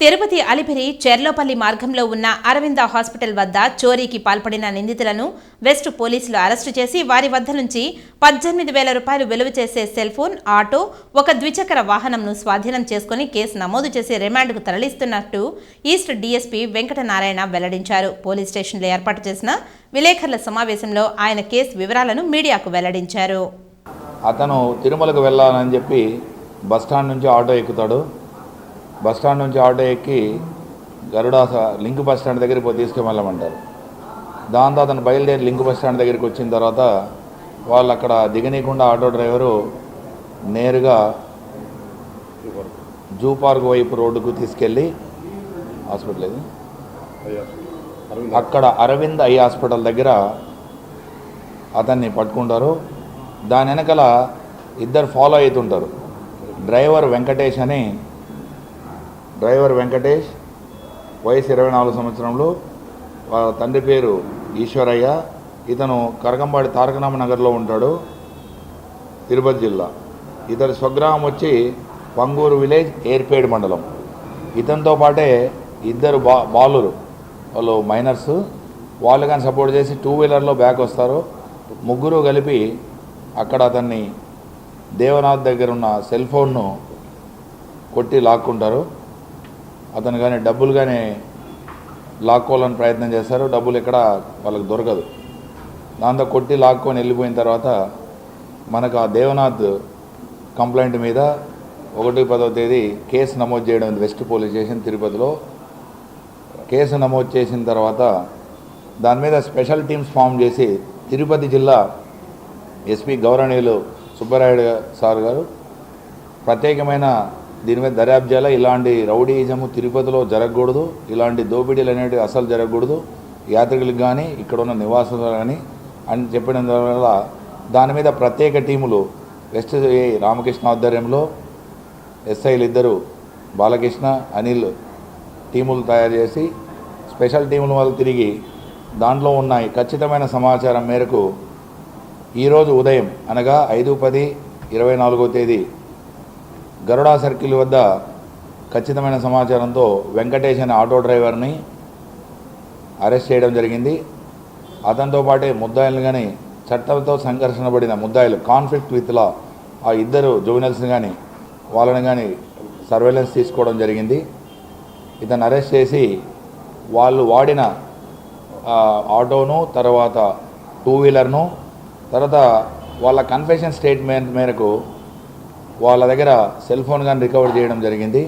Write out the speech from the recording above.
తిరుపతి అలిపిరి చెర్లోపల్లి మార్గంలో ఉన్న అరవింద హాస్పిటల్ వద్ద చోరీకి పాల్పడిన నిందితులను వెస్ట్ పోలీసులు అరెస్టు చేసి వారి వద్ద నుంచి పద్దెనిమిది వేల రూపాయలు విలువ చేసే సెల్ ఫోన్ ఆటో ఒక ద్విచక్ర వాహనంను స్వాధీనం చేసుకుని కేసు నమోదు చేసి రిమాండ్కు తరలిస్తున్నట్టు ఈస్ట్ డీఎస్పీ వెంకటనారాయణ వెల్లడించారు. పోలీస్ స్టేషన్లో ఏర్పాటు చేసిన విలేకరుల సమావేశంలో ఆయన కేసు వివరాలను మీడియాకు వెల్లడించారు. అతను తిరుమలకు వెళ్ళాలని చెప్పి బస్ స్టాండ్ నుంచి ఆటో ఎక్కుతాడు. బస్ స్టాండ్ నుంచి ఆటో ఎక్కి గరుడ లింక్ బస్ స్టాండ్ దగ్గరికి పోయి తీసుకువెళ్ళమంటారు దాంతో అతను బయలుదేరి లింక్ బస్ స్టాండ్ దగ్గరికి వచ్చిన తర్వాత వాళ్ళు అక్కడ దిగనీయకుండా ఆటో డ్రైవరు నేరుగా జూ పార్క్ వైపు రోడ్డుకు తీసుకెళ్ళి హాస్పిటల్ ఇది అక్కడ అరవింద్ ఐ హాస్పిటల్ దగ్గర అతన్ని పట్టుకుంటారు. దాని వెనకాల ఇద్దరు ఫాలో అవుతుంటారు. డ్రైవర్ వెంకటేష్ అని డ్రైవర్ వెంకటేష్ వయసు ఇరవై నాలుగు సంవత్సరంలో వాళ్ళ తండ్రి పేరు ఈశ్వరయ్య. ఇతను కరకంబాడి తారకనామ నగర్లో ఉంటాడు తిరుపతి జిల్లా. ఇతని స్వగ్రామం వచ్చి పంగూరు విలేజ్ ఏర్పేడ్ మండలం. ఇతనితో పాటే ఇద్దరు బా బాలురు వాళ్ళు మైనర్స్. వాళ్ళు కానీ సపోర్ట్ చేసి టూ వీలర్లో బ్యాక్ వస్తారు. ముగ్గురు కలిపి అక్కడ అతన్ని దేవనాథ్ దగ్గర ఉన్న సెల్ ఫోన్ను కొట్టి లాక్కుంటారు. అతను కానీ డబ్బులు కానీ లాక్కోవాలని ప్రయత్నం చేస్తారు డబ్బులు ఎక్కడ వాళ్ళకి దొరకదు. దాంతో కొట్టి లాక్కొని వెళ్ళిపోయిన తర్వాత మనకు ఆ దేవనాథ్ కంప్లైంట్ మీద ఒకటి పదవ తేదీ కేసు నమోదు చేయడం వెస్ట్ పోలీస్ స్టేషన్ తిరుపతిలో. కేసు నమోదు చేసిన తర్వాత దాని మీద స్పెషల్ టీమ్స్ ఫామ్ చేసి తిరుపతి జిల్లా ఎస్పీ గౌరవనీయులు సుబ్బరాయుడు సార్ గారు ప్రత్యేకమైన దీని మీద దర్యాప్తు చేయాలి? ఇలాంటి రౌడీయిజము తిరుపతిలో జరగకూడదు. ఇలాంటి దోపిడీలు అనేవి అసలు జరగకూడదు. యాత్రికులకు కానీ ఇక్కడ ఉన్న నివాసులు కానీ అని చెప్పడం వల్ల దాని మీద ప్రత్యేక టీములు వెస్ట్ ఏ రామకృష్ణ ఆధ్వర్యంలో ఎస్ఐలు ఇద్దరు బాలకృష్ణ అనిల్ టీములు తయారు చేసి స్పెషల్ టీముల వాళ్ళు తిరిగి దాంట్లో ఉన్నాయి ఖచ్చితమైన సమాచారం మేరకు ఈరోజు ఉదయం అనగా ఐదు పది ఇరవై నాలుగో తేదీ గరుడా సర్కిల్ వద్ద ఖచ్చితమైన సమాచారంతో వెంకటేష్ అనే ఆటో డ్రైవర్ని అరెస్ట్ చేయడం జరిగింది. అతనితో పాటే ముద్దాయిలు కానీ చట్టంతో సంఘర్షణ పడిన ముద్దాయిలు కాన్ఫ్లిక్ట్ విత్ లా ఆ ఇద్దరు జువెనల్స్ని కానీ వాళ్ళని కానీ సర్వేలెన్స్ తీసుకోవడం జరిగింది. ఇతను అరెస్ట్ చేసి వాళ్ళు వాడిన ఆటోను తర్వాత టూ వీలర్ను తర్వాత వాళ్ళ కన్ఫెషన్ స్టేట్మెంట్ మేరకు వాళ్ళ దగ్గర సెల్ ఫోన్ కానీ రికవర్ చేయడం జరిగింది.